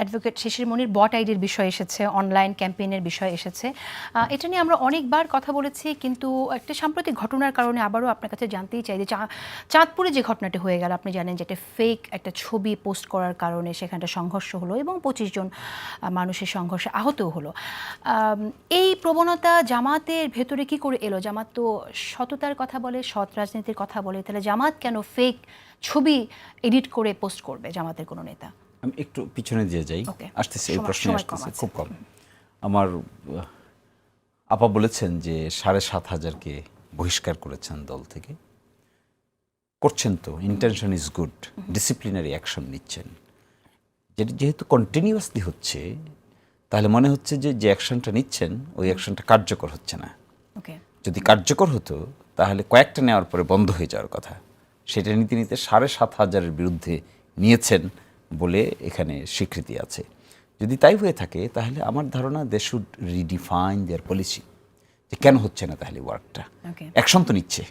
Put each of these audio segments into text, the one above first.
Advocate শিশির মনির বট আইডির বিষয় এসেছে অনলাইন ক্যাম্পেইনের বিষয় এসেছে। এটা নিয়ে আমরা অনেকবার কথা বলেছি, কিন্তু একটা সাম্প্রতিক ঘটনার কারণে আবারও আপনার কাছে জানতেই চাই যে চাঁদপুরে যে ঘটনাটি হয়ে গেল, আপনি জানেন যে একটা ফেক একটা ছবি পোস্ট করার কারণে সেখানটা সংঘর্ষ হলো এবং পঁচিশ জন মানুষের সংঘর্ষে আহতও হলো। এই প্রবণতা জামাতের ভেতরে কি করে এলো? জামাত তো সততার কথা বলে, সৎ রাজনীতির কথা বলে, তাহলে জামাত কেন ফেক ছবি এডিট করে পোস্ট করবে জামাতের কোনো নেতা? আমি একটু পিছনে দিয়ে যাই. আসতেছে এই প্রশ্নে আসতেছে খুব কম। আমার আপা বলেছেন যে সাড়ে সাত হাজারকে বহিষ্কার করেছেন দল থেকে। করছেন তো intention is good disciplinary action নিচ্ছেন। যেটি যেহেতু কন্টিনিউয়াসলি হচ্ছে তাহলে মনে হচ্ছে যে যে অ্যাকশনটা নিচ্ছেন ওই অ্যাকশনটা কার্যকর হচ্ছে না। যদি কার্যকর হতো তাহলে কয়েকটা নেওয়ার পরে বন্ধ হয়ে যাওয়ার কথা। সেটা নিতে নিতে সাড়ে সাত হাজারের বিরুদ্ধে নিয়েছেন বলে এখানে স্বীকৃতি আছে। যদি তাই হয়ে থাকে তাহলে আমার ধারণা they should redefine their policy যে কেন হচ্ছে না তাহলে ওয়ার্কটা অ্যাকশন তো নিচ্ছে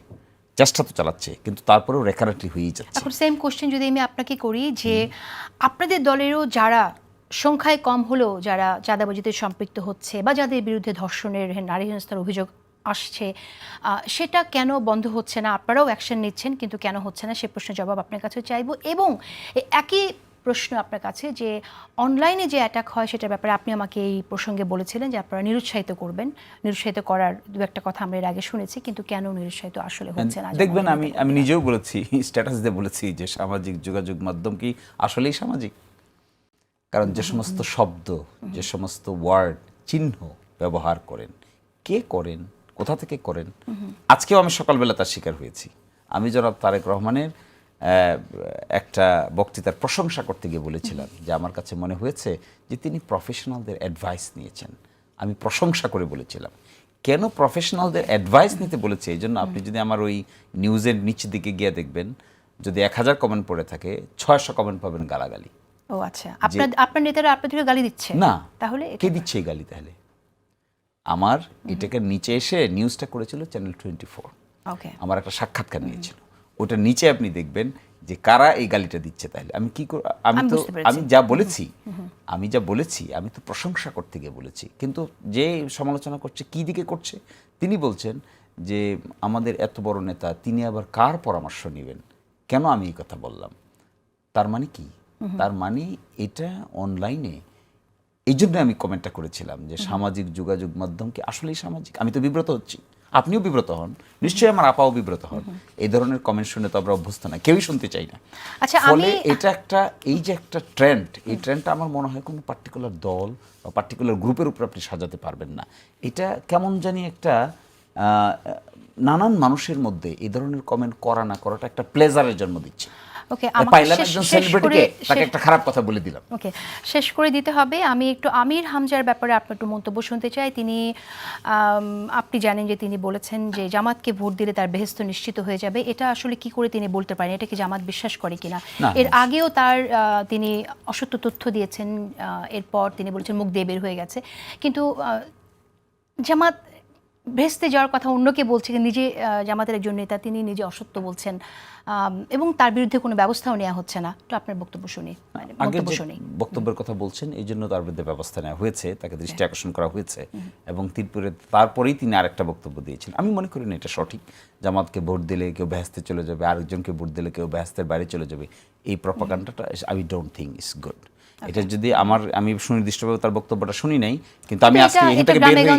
চেষ্টা তো চালাচ্ছে কিন্তু তারপরেও রেকারেন্টলি হয়েই যাচ্ছে। এখন সেম কোশ্চেন যদি আমি আপনাকে করি যে আপনাদের দলেরও যারা সংখ্যায় কম হলেও যারা চাঁদাবাজিতে সম্পৃক্ত হচ্ছে বা যাদের বিরুদ্ধে ধর্ষণের নারী হেনস্থার অভিযোগ আসছে সেটা কেন বন্ধ হচ্ছে না? আপনারাও অ্যাকশন নিচ্ছেন কিন্তু কেন হচ্ছে না? সে প্রশ্নের জবাব আপনার কাছে চাইব। এবং একই প্রশ্ন আপনার কাছে যে অনলাইনে যে অ্যাটাক হয় সেটার ব্যাপারে আপনি আমাকে এই প্রসঙ্গে বলেছিলেন যে আপনারা নিরুৎসাহিত করবেন। নিরুৎসাহিত করার দু একটা কথা আমরা এর আগে শুনেছি কিন্তু কেন নিরুৎসাহিত আসলে হচ্ছে না? দেখবেন আমি আমি নিজেও বলেছি স্ট্যাটাস দিয়ে বলেছি যে সামাজিক যোগাযোগ মাধ্যম কি আসলেই সামাজিক? কারণ যে সমস্ত শব্দ যে সমস্ত ওয়ার্ড চিহ্ন ব্যবহার করেন কে করেন কোথা থেকে করেন আজকেও আমি সকালবেলা তার শিকার হয়েছি। আমি জনাব তারেক রহমানের একটা বক্তৃতার প্রশংসা করতে গিয়ে বলেছিলাম যে আমার কাছে মনে হয়েছে যে তিনি প্রফেশনালদের অ্যাডভাইস নিয়েছেন। আমি প্রশংসা করে বলেছিলাম। কেন প্রফেশনালদের অ্যাডভাইস নিতে বলেছে? এই জন্য আপনি যদি আমার ওই নিউজের নিচের দিকে গিয়ে দেখবেন যদি এক হাজার কমেন্ট পড়ে থাকে ছয়শো কমেন্ট পাবেন গালাগালি। ও আচ্ছা। আপনার আপনার নেতারা আপনাদেরকে গালি দিচ্ছে? না। তাহলে কে দিচ্ছে এই গালি তাহলে? আমার এটাকে নিচে এসে নিউজটা করেছিল চ্যানেল টোয়েন্টি ফোর ওকে আমার একটা সাক্ষাৎকার নিয়েছিল। ওটার নিচে আপনি দেখবেন যে কারা এই গালিটা দিচ্ছে তাহলে আমি কি কর আমি আমি তো আমি যা বলেছি আমি যা বলেছি আমি তো প্রশংসা করতে গিয়ে বলেছি। কিন্তু যে সমালোচনা করছে কি দিকে করছে তিনি বলছেন যে আমাদের এত বড় নেতা তিনি আবার কার পরামর্শ নেবেন? কেন আমি এই কথা বললাম? তার মানে কি? তার মানে এটা অনলাইনে এই জন্য আমি কমেন্টটা করেছিলাম যে সামাজিক যোগাযোগ মাধ্যম কি আসলেই সামাজিক। আমি তো বিব্রত হচ্ছি। আপনিও বিব্রত হন। নিশ্চয়ই আমার আপাও বিব্রত হন। এই ধরনের কমেন্ট শুনে তো আমরা অভ্যস্ত না কেউই শুনতে চাই না। আচ্ছা, ফলে এটা একটা এই যে একটা ট্রেন্ড এই ট্রেন্ডটা আমার মনে হয় কোনো পার্টিকুলার দল বা পার্টিকুলার গ্রুপের উপর আপনি সাজাতে পারবেন না। এটা কেমন জানি একটা নানান মানুষের মধ্যে এই ধরনের কমেন্ট করা না করাটা একটা প্লেজারের জন্ম দিচ্ছে। ওকে পাইলাম একজন সেলিব্রিটিকে তাকে শেষ- একটা খারাপ কথা বলে দিলাম। ওকে শেষ করে দিতে হবে। আমি একটু আমির হামজার ব্যাপারে আপনার একটু মন্তব্য শুনতে চাই। তিনি আপনি জানেন যে তিনি বলেছেন যে জামাতকে ভোট দিলে তার বেহেস্ত নিশ্চিত হয়ে যাবে। এটা আসলে কি করে তিনি বলতে পারেন? এটা কি জামাত বিশ্বাস করে কিনা? এর আগেও তার আহ, তিনি অসত্য তথ্য দিয়েছেন এরপর তিনি বলেছেন মুখ দিয়ে বের হয়ে গেছে। কিন্তু জামাত ভেস্তে যাওয়ার কথা অন্যকে বলছে নিজে জামাতের একজন নেতা তিনি নিজে অসত্য বলছেন। এবং তার বিরুদ্ধে কোনো ব্যবস্থাও নেওয়া হচ্ছে না। তো আপনার বক্তব্য শুনি। মানে বক্তব্য শুনি। বক্তব্যের কথা বলছেন এই জন্য তার বিরুদ্ধে ব্যবস্থা নেওয়া হয়েছে তাকে দৃষ্টি আকর্ষণ করা হয়েছে। এবং তিরপুরে তারপরেই তিনি আরেকটা বক্তব্য দিয়েছেন। আমি মনে করি না এটা সঠিক। জামাতকে ভোট দিলে কেউ ব্যস্তে চলে যাবে আরেকজনকে ভোট দিলে কেউ ব্যস্তের বাইরে চলে যাবে। এই প্রপাকাণ্ডাটা I don't think is good এটা যদি আমার আমি সুনির্দিষ্টভাবে তার বক্তব্যটা শুনি নাই কিন্তু আমি আজকে এখান থেকে বের হয়ে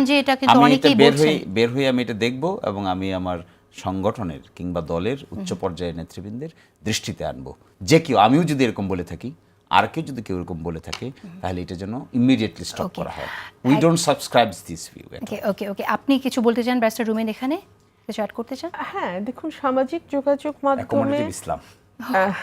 আমি এটা বের হয়ে বের হয়ে আমি এটা দেখব এবং আমি আমার সংগঠনের কিংবা দলের উচ্চ পর্যায়ের নেতৃবৃন্দের দৃষ্টিতে আনব। যে কেউ আমিও যদি এরকম বলে থাকি আর কেউ যদি কেউ এরকম বলে থাকে তাহলে এটা যেন ইমিডিয়েটলি স্টপ করা হয়। We don't subscribe this view okay okay okay আপনি কিছু বলতে চান? ব্যারিস্টার রুমেন এখানে কিছু অ্যাড করতে চান? হ্যাঁ দেখুন সামাজিক যোগাযোগ মাধ্যমে ইসলাম আহ,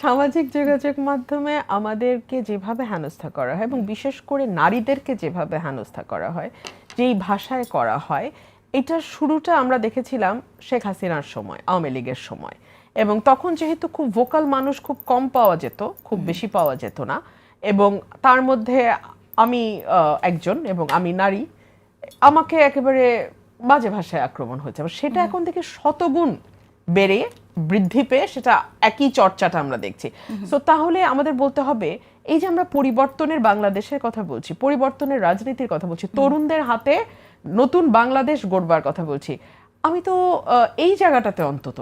সামাজিক যোগাযোগ মাধ্যমে আমাদেরকে যেভাবে হেনস্থা করা হয় এবং বিশেষ করে নারীদেরকে যেভাবে হেনস্থা করা হয় যেই ভাষায় করা হয় এটার শুরুটা আমরা দেখেছিলাম শেখ হাসিনার সময় আওয়ামী লীগের সময়। এবং তখন যেহেতু খুব ভোকাল মানুষ খুব কম পাওয়া যেত খুব বেশি পাওয়া যেত না। এবং তার মধ্যে আমি আহ, একজন এবং আমি নারী আমাকে একেবারে বাজে ভাষায় আক্রমণ হয়েছে। এবং সেটা এখন থেকে শতগুণ বেড়ে বৃদ্ধি পেয়ে সেটা একই চর্চাটা আমরা দেখছি। সো তাহলে আমাদের বলতে হবে এই যে আমরা পরিবর্তনের বাংলাদেশের কথা বলছি পরিবর্তনের রাজনীতির কথা বলছি তরুণদের হাতে নতুন বাংলাদেশ গড়বার কথা বলছি আমি তো আহ, এই জায়গাটাতে অন্তত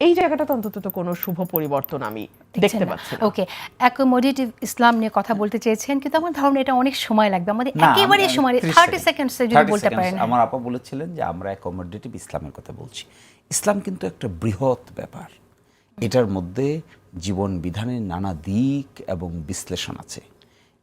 এই জায়গাটাতে অন্তত তো কোনো শুভ পরিবর্তন আমি দেখতে পাচ্ছি না। ওকে অ্যাকোমোডেটিভ ইসলাম নিয়ে কথা বলতে চেয়েছেন কিন্তু আমার ধারণা এটা অনেক সময় লাগবে। আমাদের একেবারে সময় 30 থার্টি second, সেকেন্ডসে যদি বলতে পারেন। আমার আপা বলেছিলেন যে আমরা অ্যাকোমোডেটিভ ইসলামের কথা বলছি। ইসলাম কিন্তু একটা বৃহৎ ব্যাপার। এটার মধ্যে জীবন বিধানের নানা দিক এবং বিশ্লেষণ আছে।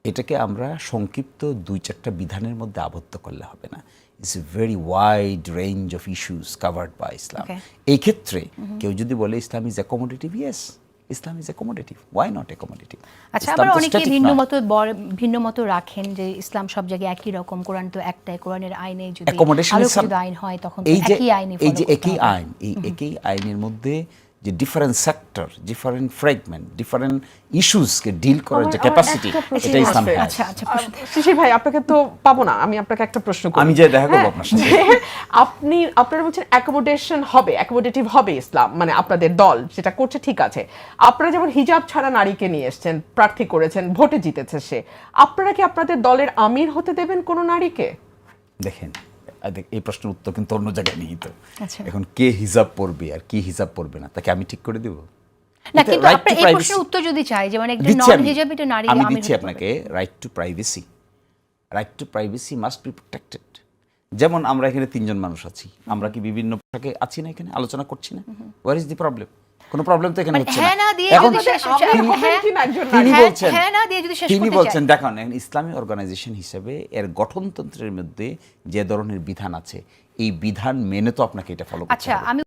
এটাকে আমরা সংক্ষিপ্ত দুই চারটা বিধানের মধ্যে আবদ্ধ করলে হবে না। It's a very wide range of issues covered by Islam এই ক্ষেত্রে কেউ যদি বলে Islam is accommodative yes Islam is accommodative why not accommodative আচ্ছা আবার অনেকে ভিন্ন মতো ভিন্ন মতো রাখেন যে ইসলাম সব জায়গায় একই রকম কোরআন তো একটাই কোরআনের আইনে যদি আলোকিত আইন হয় তখন এই যে একই আইনে এই যে একই আইন এই একই আইনের মধ্যে যে different sector different fragment different ইস্যুসকে deal করার যে ক্যাপাসিটি এটা ইসলাম আছে। আচ্ছা আচ্ছা শিশির ভাই আপনাকে তো পাবো না আমি আপনাকে একটা প্রশ্ন করি। আমি যে দেখা করব হ্যাঁ, আপনার সাথে। আপনি আপনারা বলছেন অ্যাকোমোডেশন হবে অ্যাকোমোডেটিভ হবে ইসলাম মানে আপনাদের দল যেটা করছে ঠিক আছে। আপনারা যেমন হিজাব ছাড়া নারীকে নিয়ে এসেছেন প্রার্থী করেছেন ভোটে জিতেছে সে আপনারা কি আপনাদের দলের আমির হতে দেবেন কোনো নারীকে? দেখেন এই প্রশ্নের উত্তর কিন্তু অন্য জায়গায় নিহিত। আচ্ছা। এখন কে হিজাব পড়বে আর কি হিজাব পড়বে না? তাকে আমি ঠিক করে দেব? না কিন্তু to এই প্রশ্নের উত্তর যদি চাই যে মানে একজন নন নারী আমি দিচ্ছি আপনাকে right to privacy right to privacy must be protected যেমন আমরা এখানে তিনজন মানুষ আছি। আমরা কি বিভিন্ন পোশাকে আছি না এখানে? আলোচনা করছি না? ওয়ার ইজ দি প্রবলেম কোনো প্রবলেম তো এখানে মানে হচ্ছে হ্যাঁ না এখন যদি শেষ- আপনি হ্যাঁ, হ্যাঁ, তিনি বলছেন না দিয়ে যদি শেষ তিনি বলছেন দেখুন ইসলামী অর্গানাইজেশন হিসেবে এর গঠনতন্ত্রের মধ্যে যে ধরনের বিধান আছে এই বিধান মেনে তো আপনাকে এটা ফলো করতে আচ্ছা হবে। আমি